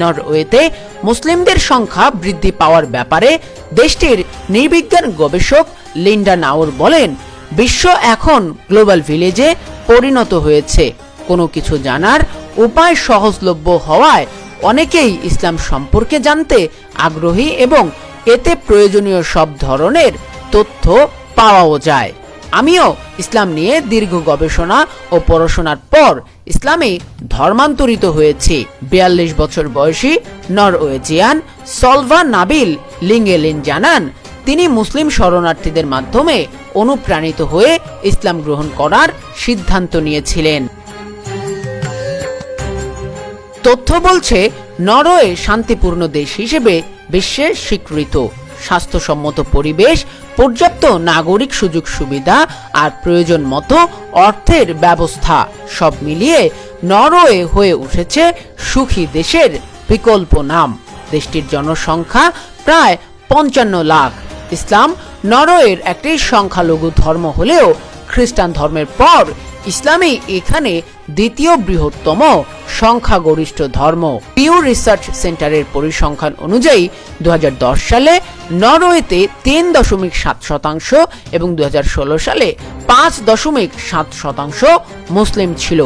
নরওয়েতে মুসলিমদের সংখ্যা বৃদ্ধি পাওয়ার ব্যাপারে দেশটির নির্বিজ্ঞান গবেষক লিন্ডা নাওর বলেন, বিশ্ব এখন গ্লোবাল ভিলেজে পরিণত হয়েছে। কোনো কিছু জানার উপায় সহজলভ্য হওয়ায় অনেকেই ইসলাম সম্পর্কে জানতে আগ্রহী এবং এতে প্রয়োজনীয় সব ধরনের তথ্য পাওয়াও যায়। আমিও ইসলাম নিয়ে দীর্ঘ গবেষণা ও পড়াশোনার পর ইসলামে ধর্মান্তরিত হয়েছি। বিয়াল্লিশ বছর বয়সী নরওয়েজিয়ান সলভা নাবিল লিঙ্গেলিন জানান, তিনি মুসলিম শরণার্থীদের মাধ্যমে অনুপ্রাণিত হয়ে ইসলাম গ্রহণ করার সিদ্ধান্ত নিয়েছিলেন। তথ্য বলছে, নরওয়ে শান্তিপূর্ণ দেশ হিসেবে বিশ্বের স্বীকৃত। স্বাস্থ্যসম্মত পরিবেশ, পর্যাপ্ত নাগরিক সুযোগ সুবিধা আর প্রয়োজন মতো অর্থের ব্যবস্থা। সব মিলিয়ে নরওয়ে হয়ে উঠেছে সুখী দেশের বিকল্প নাম। দেশটির জনসংখ্যা প্রায় পঞ্চান্ন লাখ। ইসলাম নরওয়ের একটি সংখ্যালঘু ধর্ম হলেও খ্রিস্টান ধর্মের পর ইসলামে এখানে দ্বিতীয় বৃহত্তম সংখ্যাগরিষ্ঠ ধর্ম। পিউ রিসার্চ সেন্টারের পরিসংখ্যান অনুযায়ী দু হাজার দশ সালে নরওয়েতে তিন দশমিক সাত শতাংশ এবং দু হাজার ষোলো সালে পাঁচ দশমিক সাত শতাংশ মুসলিম ছিল।